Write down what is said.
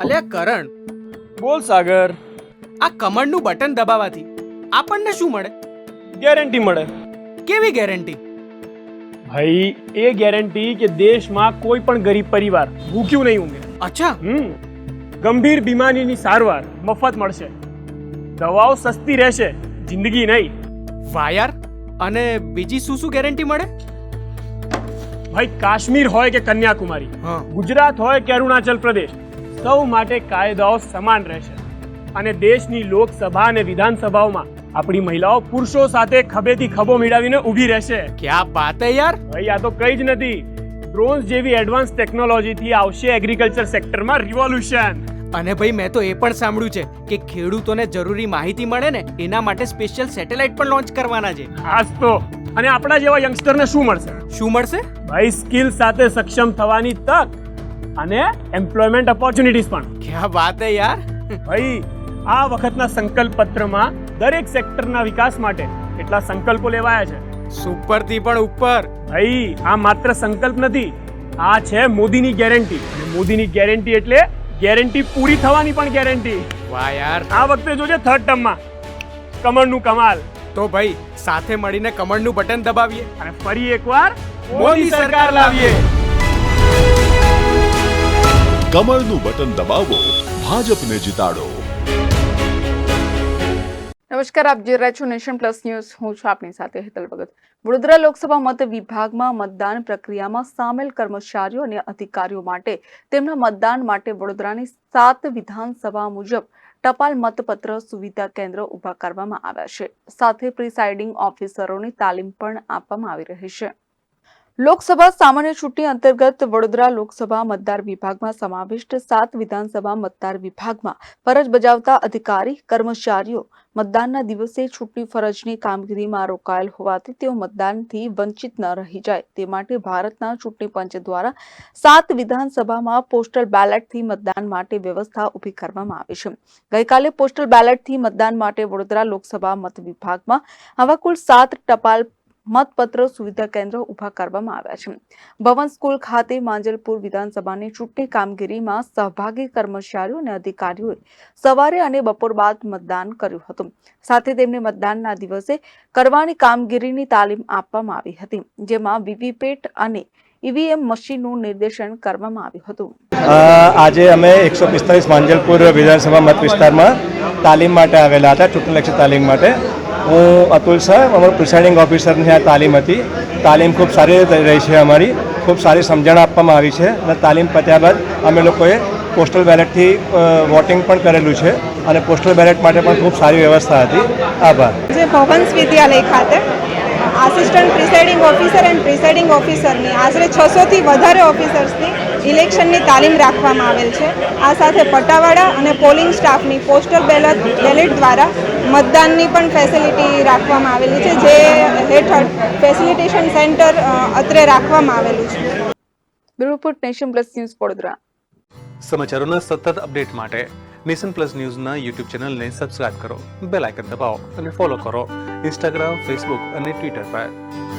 અલ્યા કરણ. બોલ સાગર. આ કમળનું બટન દબાવવાથી આપણને શું મળે? ગેરંટી મળે. કેવી ગેરંટી? ભાઈ એ ગેરંટી કે દેશમાં કોઈ પણ ગરીબ પરિવાર ભૂખ્યું નહીં ઊંઘે. અચ્છા. હમ. ગંભીર બીમારીની સારવાર મફત મળશે. દવાઓ સસ્તી રહેશે જિંદગી નહીં. વાયર અને બીજી શું શું ગેરંટી મળે? ભાઈ કાશ્મીર હોય કે કન્યાકુમારી હા. ગુજરાત હોય કે અરુણાચલ પ્રદેશ સૌ માટે કાયદાઓ સમાન રહેશે. અને દેશની લોકસભા અને વિધાનસભાઓમાં આપણી મહિલાઓ પુરુષો સાથે ખભેથી ખભો મેળવીને ઊભી રહેશે. ક્યાં વાત હે યાર? ભાઈ આ તો કઈ જ નથી. ડ્રોન્સ જેવી એડવાન્સ ટેકનોલોજીથી આવશે એગ્રીકલ્ચર સેક્ટરમાં રિવોલ્યુશન અને ભાઈ મેં તો એ પણ સાંભળ્યું છે કે ખેડૂતોને જરૂરી માહિતી મળે ને એના માટે સ્પેશિયલ સેટેલાઇટ પણ લોન્ચ કરવાના છે. આજ તો. અને આપણા જેવા યંગસ્ટરને શું મળશે? શું મળશે? ભાઈ સ્કિલ સાથે સક્ષમ થવાની તક અને એમ્પ્લોયમેન્ટ ઓપોર્ચ્યુનિટીઝ પણ. ક્યાં વાત હે યાર? ભાઈ આ વખતના સંકલ્પ પત્રમાં દરેક સેક્ટરના વિકાસ માટે કેટલા સંકલ્પો લેવાયા છે. સુપરથી પણ ઉપર. ભાઈ આ માત્ર સંકલ્પ નથી આ છે મોદીની ગેરંટી અને મોદીની ગેરંટી એટલે ગેરંટી પૂરી થવાની પણ ગેરંટી વાહ યાર. આ વખતે જોજે થર્ડ ટર્મમાં કમળનું કમાલ. તો ભાઈ સાથે મળીને કમળનું બટન દબાવીએ. અને ફરી એકવાર મોદી સરકાર લાવીએ. કમળનું બટન દબાવો ભાજપને જીતાડો. નમસ્કાર, આપ જોઈ રહ્યા છો નેશન પ્લસ ન્યૂઝ. હું છું આપની સાથે હેતલ ભગત. વડોદરા લોકસભા મત વિભાગમાં મતદાન પ્રક્રિયામાં સામેલ કર્મચારીઓ અને અધિકારીઓ માટે તેમના મતદાન માટે વડોદરાની સાત વિધાનસભા મુજબ ટપાલ મતપત્ર સુવિધા કેન્દ્ર ઊભા કરવામાં આવ્યા છે. સાથે પ્રિસાઇડિંગ ઓફિસરોની તાલીમ પણ આપવામાં આવી રહી છે. લોકસભા સામાન્ય ચૂંટણી અંતર્ગત વડોદરા લોકસભા મતદાર વિભાગમાં સમાવિષ્ટ સાત વિધાનસભા મતદાર વિભાગમાં ફરજ બજાવતા અધિકારી, કર્મચારીઓ મતદાનના દિવસે ચૂંટણી ફરજની કામગીરીમાં રોકાયેલ હોવાથી તેઓ મતદાનથી વંચિત ન રહી જાય. તે માટે ભારતના ચૂંટણી પંચ દ્વારા સાત વિધાનસભામાં પોસ્ટલ બેલેટથી મતદાન માટે વ્યવસ્થા ઊભી કરવામાં આવી છે. ગઈકાલે પોસ્ટલ બેલેટથી મતદાન માટે વડોદરા લોકસભા મત વિભાગમાં આવા કુલ સાત ટપાલ મતપત્ર સુવિધા કેન્દ્ર ઊભા કરવામાં આવ્યા છે. ભવન સ્કૂલ ખાતે માંજલપુર વિધાનસભાની ચૂંટણી કામગીરીમાં સહભાગી કર્મચારીઓ અને અધિકારીઓએ સવારે અને બપોર બાદ મતદાન કર્યું હતું. સાથે તેમને મતદાનના દિવસે કરવાની કામગીરીની તાલીમ આપવામાં આવી હતી, જેમાં વીવીપેટ અને ઈવીએમ મશીનનું નિર્દેશન કરવામાં આવ્યું હતું. આજે અમે એકસો પિસ્તાલીસ માંજલપુર વિધાનસભા મત વિસ્તારમાં તાલીમ માટે આવેલા હતા ચૂંટણીલક્ષી તાલીમ માટે. હું અતુલ સર, અમારું પ્રિસાઇડિંગ ઓફિસરની આ તાલીમ હતી. તાલીમ ખૂબ સારી રીતે રહી છે અમારી. ખૂબ સારી સમજણ આપવામાં આવી છે અને તાલીમ પત્યા બાદ અમે લોકોએ પોસ્ટલ બેલેટથી વોટિંગ પણ કરેલું છે અને પોસ્ટલ બેલેટ માટે પણ ખૂબ સારી વ્યવસ્થા હતી. આભાર. જે ભવન્સ વિદ્યાલય ખાતે assistant presiding officer and presiding ઓફિસરની આશરે છસોથી વધારે ઓફિસર્સની ઇલેક્શનની તાલીમ રાખવામાં આવેલ છે. આ સાથે પટાવાળા અને પોલિંગ સ્ટાફની પોસ્ટલ બેલેટ બેલેટ દ્વારા મતદાનની પણ ફેસિલિટી રાખવામાં આવેલી છે જે હેઠળ ફેસિલિટેશન સેન્ટર અત્રે રાખવામાં આવેલું છે. Bureau report nation plus news Vadodara. સમાચારોના સતત અપડેટ માટે નેશન પ્લસ ન્યૂઝના યુટ્યુબ ચેનલને સબસ્ક્રાઇબ કરો બેલ આઇકન દબાવો અને ફોલો કરો ઇન્સ્ટાગ્રામ ફેસબુક અને ટ્વિટર પર.